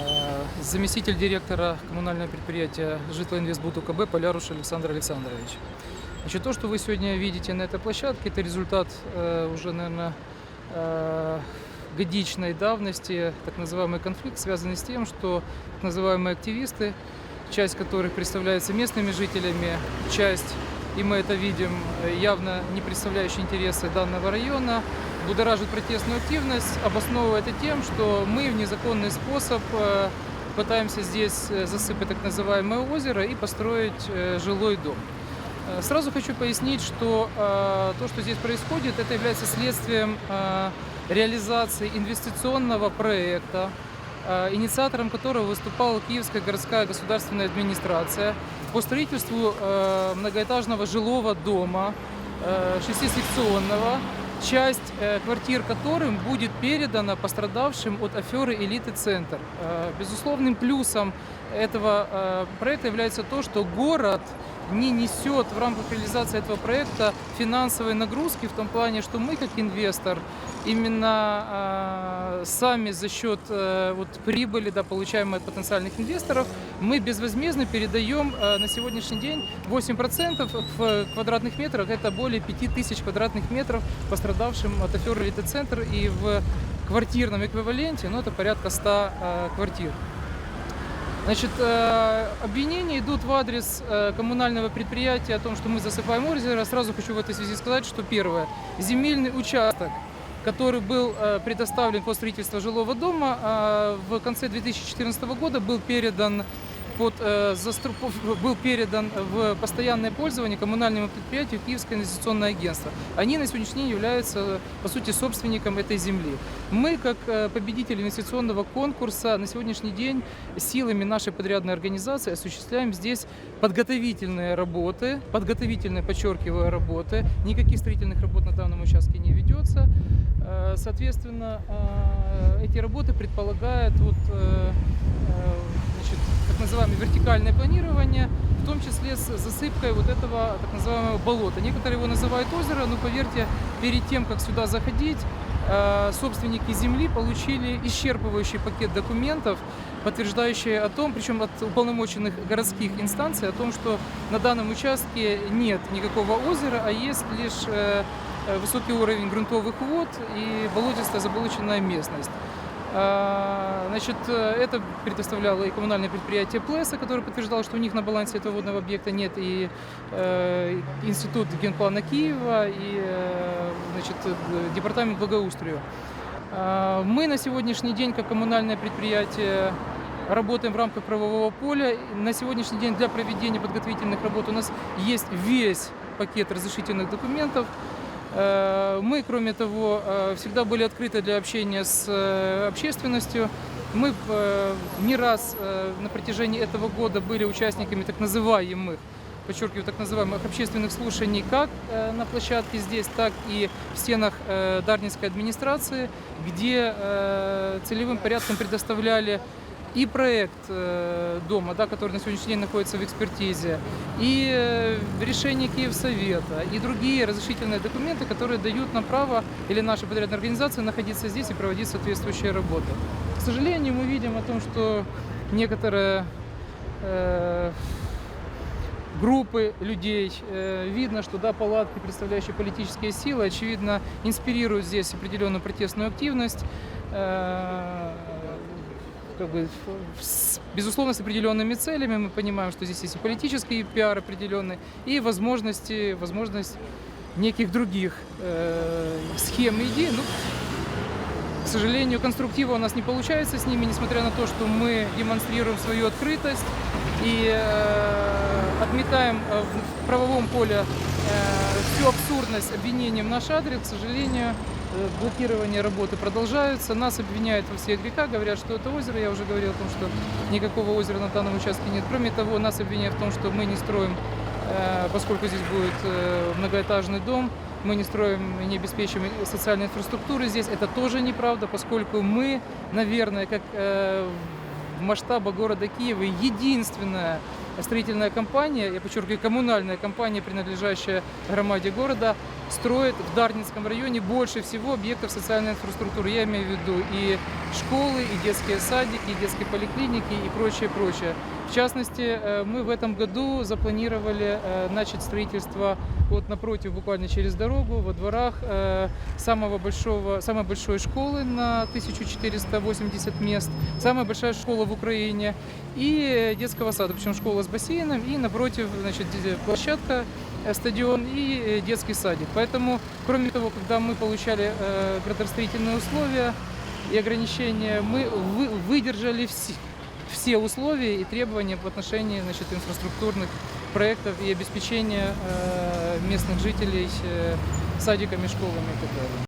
Э, Заместитель директора коммунального предприятия «Житлоинвестбуд УКБ» Поляруш Александр Александрович. Значит, то, что вы сегодня видите на этой площадке, это результат э, уже, наверное, э, годичной давности, так называемый конфликт, связанный с тем, что так называемые активисты, часть которых представляется местными жителями, часть, и мы это видим, э, явно не представляющие интересы данного района, будоражит протестную активность, обосновывая это тем, что мы в незаконный способ э, пытаемся здесь э, засыпать так называемое озеро и построить э, жилой дом. Сразу хочу пояснить, что то, что здесь происходит, это является следствием реализации инвестиционного проекта, инициатором которого выступала Киевская городская государственная администрация по строительству многоэтажного жилого дома, шестисекционного, часть э, квартир которым будет передана пострадавшим от аферы «Элиты Центр». Э, Безусловным плюсом этого э, проекта является то, что город не несет в рамках реализации этого проекта финансовой нагрузки в том плане, что мы как инвестор именно э, сами за счет э, вот прибыли, да, получаемой от потенциальных инвесторов, мы безвозмездно передаем э, на сегодняшний день 8% в квадратных метрах, это более 5000 квадратных метров пострадавшим от аферы «Элиты Центр» и в квартирном эквиваленте, ну, это порядка 100 э, квартир. Значит, э, обвинения идут в адрес э, коммунального предприятия о том, что мы засыпаем озеро. Сразу хочу в этой связи сказать, что первое, земельный участок, который был э, предоставлен по строительству жилого дома, в конце 2014 года был передан под, э, застру- был передан в постоянное пользование коммунальному предприятию Киевское инвестиционное агентство. Они на сегодняшний день являются, по сути, собственником этой земли. Мы, как э, победители инвестиционного конкурса, на сегодняшний день силами нашей подрядной организации осуществляем здесь подготовительные работы, подготовительные, подчеркиваю, работы. Никаких строительных работ на данном участке не ведется. Э, Соответственно, эти работы предполагают вот, значит, так называемое вертикальное планирование, в том числе с засыпкой вот этого так называемого болота. Некоторые его называют озеро, но поверьте, перед тем, как сюда заходить, э, собственники земли получили исчерпывающий пакет документов, подтверждающие о том, причем от уполномоченных городских инстанций, о том, что на данном участке нет никакого озера, а есть лишь э, э, высокий уровень грунтовых вод и болотистая заболоченная местность. А, Значит, э, это предоставляло и коммунальное предприятие Плеса, которое подтверждало, что у них на балансе этого водного объекта нет, и э, Институт генплана Киева, и э, значит, Департамент благоустрия. А, Мы на сегодняшний день, как коммунальное предприятие, работаем в рамках правового поля. На сегодняшний день для проведения подготовительных работ у нас есть весь пакет разрешительных документов. Э, Мы, кроме того, э, всегда были открыты для общения с э, общественностью. Мы не раз на протяжении этого года были участниками так называемых, подчеркиваю, так называемых общественных слушаний как на площадке здесь, так и в стенах Дарнинской администрации, где целевым порядком предоставляли и проект э, дома, да, который на сегодняшний день находится в экспертизе, и э, решение Киевсовета, и другие разрешительные документы, которые дают нам право или нашей подрядной организации находиться здесь и проводить соответствующие работы. К сожалению, мы видим о том, что некоторые э, группы людей. Э, Видно, что да, палатки, представляющие политические силы, очевидно, инспирируют здесь определенную протестную активность. Э, как бы, с- безусловно, с определенными целями. Мы понимаем, что здесь есть и политический пиар определенный, и возможности, возможность неких других э, схем и идей. Ну, к сожалению, конструктива у нас не получается с ними, несмотря на то, что мы демонстрируем свою открытость и э, отметаем э, в правовом поле э, всю абсурдность обвинений в наш адрес. К сожалению, блокирование работы продолжаются. Нас обвиняют во всех грехах, говорят, что это озеро. Я уже говорил о том, что никакого озера на данном участке нет. Кроме того, нас обвиняют в том, что мы не строим, э, поскольку здесь будет э, многоэтажный дом, мы не строим не обеспечиваем социальной инфраструктуры здесь. Это тоже неправда, поскольку мы, наверное, как э, в масштабах города Киева единственная строительная компания, я подчеркиваю, коммунальная компания, принадлежащая громаде города, строит в Дарницком районе больше всего объектов социальной инфраструктуры. Я имею в виду и школы, и детские садики, и детские поликлиники, и прочее, прочее. В частности, э, мы в этом году запланировали э, начать строительство вот напротив, буквально через дорогу, во дворах э, самого большого, самой большой школы на 1480 мест, самая большая школа в Украине и детского сада, причем школа с бассейном, и напротив, значит, площадка, э, стадион и э, детский садик. Поэтому, кроме того, когда мы получали э, градостроительные условия и ограничения, мы вы- выдержали все, все условия и требования в отношении значит, инфраструктурных проектов и обеспечения местных жителей садиками, школами и так далее.